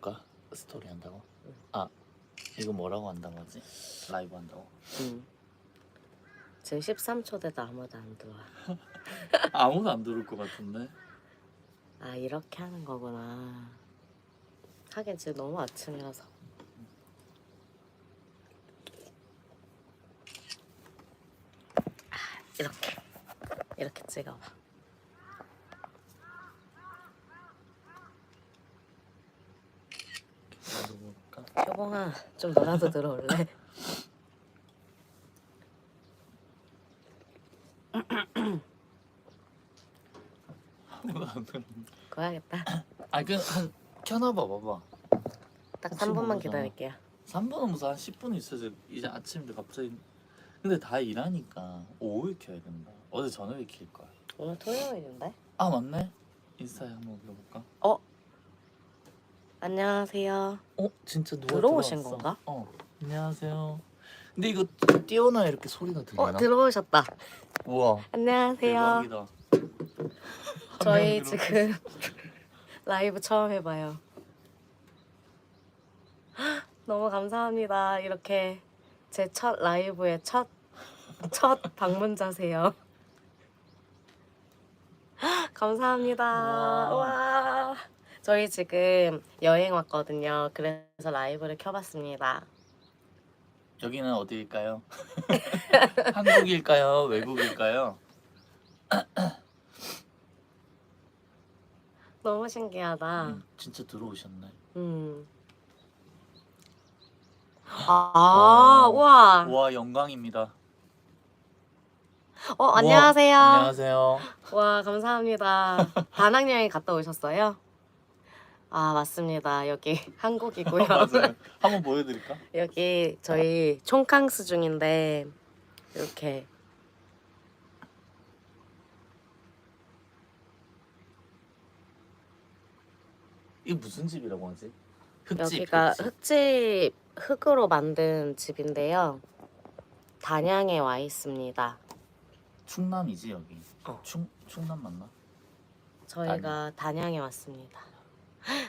해볼까? 스토리 한다고? 아 이거 뭐라고 한다고 하지? 라이브 한다고? 응. 지금 13초 돼도 아무도 안 들어와. 아무도 안 들을 것 같은데 아 이렇게 하는 거구나. 하긴 지금 너무 아침이라서. 아, 이렇게 이렇게 찍어봐. 효봉아 좀 너라도 들어올래? 해야겠다. 아그한 켜놔봐 봐봐 딱 혹시 3분만 모르잖아. 기다릴게요. 3분은 무슨 한 10분 있어야지 이제 아침인데 갑자기 근데 다 일하니까 오후에 켜야 된다 어제 저녁에 킬 거야 오늘 토요일인데? 아 맞네 인스타에 한번 물어볼까? 안녕하세요. 어 진짜 누가 들어오신 들어왔어? 건가? 어 안녕하세요 근데 이거 띄워놔 이렇게 소리가 어 들리나? 들어오셨다. 우와 안녕하세요. 대박이다 저희 지금 라이브 처음 해봐요. 너무 감사합니다. 이렇게 제 첫 라이브의 첫, 첫 방문자세요. 감사합니다. 와. 와. 저희 지금 여행 왔거든요. 그래서 라이브를 켜봤습니다. 여기는 어디일까요? 한국일까요? 외국일까요? 너무 신기하다. 음, 진짜 들어오셨네 음. 아, 우와. 와 영광입니다 어, 안녕하세요. 안녕하세요 와, 감사합니다. 다낭 여행 갔다 오셨어요? 아, 맞습니다. 여기 한국이고요. 맞아요 한번 보여드릴까? 여기 저희 총캉스 중인데 이렇게 이게 무슨 집이라고 하지? 흙집 여기가 흙집. 흙집 흙으로 만든 집인데요. 단양에 와 있습니다. 충남이지 여기 어. 충, 충남 맞나? 저희가 단양에 왔습니다.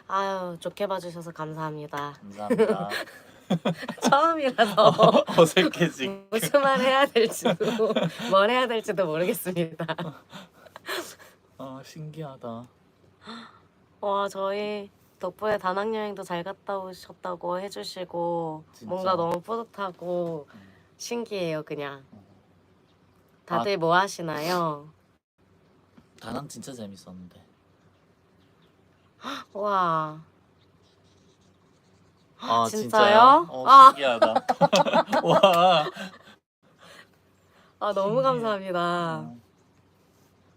아유, 좋게 봐주셔서 감사합니다. 감사합니다 처음이라서 어색해지 무슨 말 해야 될지도 뭘 해야 될지도 모르겠습니다. 아 신기하다 와 저희 덕분에 다낭 여행도 잘 갔다 오셨다고 해주시고 진짜? 뭔가 너무 뿌듯하고 음. 신기해요 그냥. 어. 다들 뭐 하시나요? 다낭 진짜 재밌었는데 와아 진짜요? 어 아. 신기하다 와 아, 너무 신기해. 감사합니다. 어,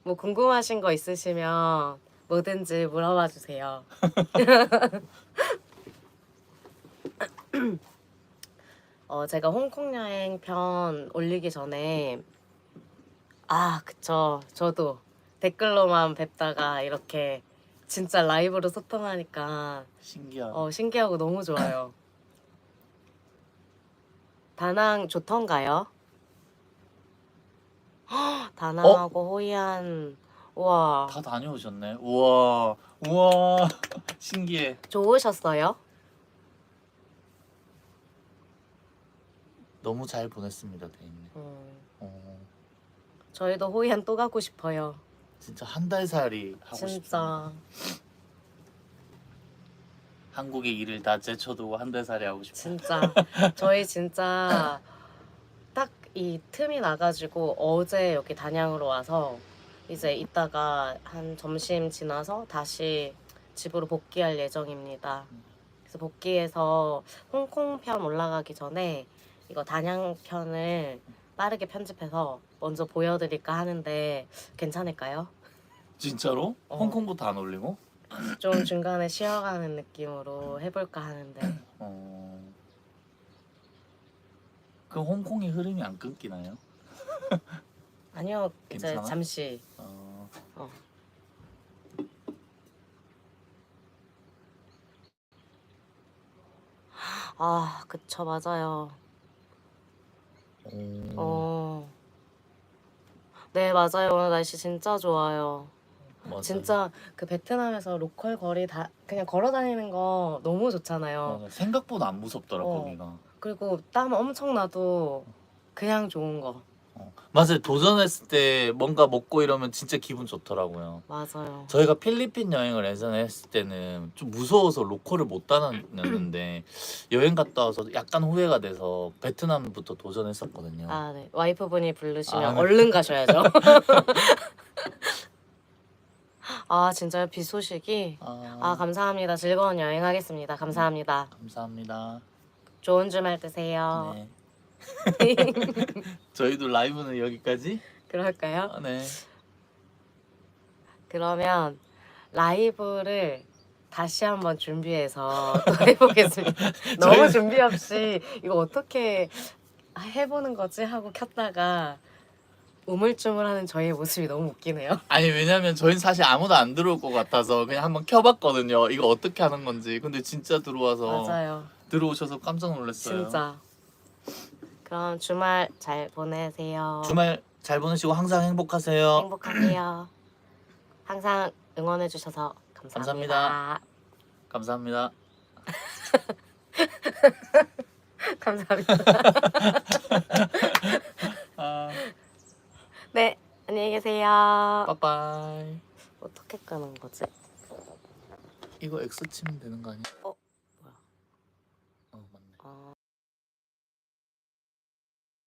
뭐 궁금하신 거 있으시면 뭐든지 물어봐 주세요. 어, 제가 홍콩 여행 편 올리기 전에 아, 그쵸. 저도 댓글로만 뵙다가 이렇게 진짜 라이브로 소통하니까 신기하다. 어, 신기하고 너무 좋아요. 다낭 좋던가요? 헉, 다낭하고 호이안. 우와. 다 다녀오셨네. 우와. 우와. 신기해. 좋으셨어요? 너무 잘 보냈습니다 대인님. 음, 어, 저희도 호이안 또 가고 싶어요. 진짜 한 달 살이 하고 진짜. 한국의 일을 다 제쳐두고 한 달 살이 하고 싶어요. 진짜. 저희 진짜 딱 이 틈이 나가지고 어제 여기 단양으로 와서 이제 이따가 한 점심 지나서 다시 집으로 복귀할 예정입니다. 그래서 복귀해서 홍콩 편 올라가기 전에 이거 단양 편을 빠르게 편집해서 먼저 보여드릴까 하는데 괜찮을까요? 진짜로? 어. 홍콩부터 안 올리고? 좀 중간에 쉬어가는 느낌으로 해볼까 하는데 어... 그 홍콩의 흐름이 안 끊기나요? 아니요 이제 괜찮아? 잠시 어... 어. 아 그쵸 맞아요 오... 어. 네 맞아요 오늘 날씨 진짜 좋아요 맞아요. 진짜 그 베트남에서 로컬 거리 다 그냥 걸어 다니는 거 너무 너무 좋잖아요. 맞아. 생각보다 안 무섭더라 어. 거기가. 그리고 땀 엄청 나도 그냥 좋은 거. 어. 맞아요. 도전했을 때 뭔가 먹고 이러면 진짜 기분 좋더라고요. 맞아요. 저희가 필리핀 여행을 예전에 했을 때는 좀 무서워서 로컬을 못 다녔는데 여행 갔다 와서 약간 후회가 돼서 베트남부터 도전했었거든요. 아, 네. 와이프분이 부르시면 아, 네. 얼른 가셔야죠. 아, 진짜요? 비 소식이? 아, 아, 감사합니다. 즐거운 여행하겠습니다. 감사합니다. 감사합니다. 좋은 주말 되세요. 네. 저희도 라이브는 여기까지. 그럴까요? 아, 네. 그러면 라이브를 다시 한번 준비해서 또 해보겠습니다. 너무 저희는- 준비 없이 이거 어떻게 해보는 거지 하고 켰다가 우물쭈물하는 저희의 모습이 너무 웃기네요. 아니 왜냐면 저희는 사실 아무도 안 들어올 것 같아서 그냥 한번 켜봤거든요. 이거 어떻게 하는 건지. 근데 진짜 들어와서 맞아요. 들어오셔서 깜짝 놀랐어요. 진짜. 그럼 주말 잘 보내세요. 주말 잘 보내시고 항상 행복하세요. 행복하세요. 항상 응원해 주셔서 감사합니다. 감사합니다. 감사합니다. 아, 네, 안녕히 계세요. 빠빠이. 어떻게 끄는 거지? 이거 X 치면 되는 거 아니야? 어,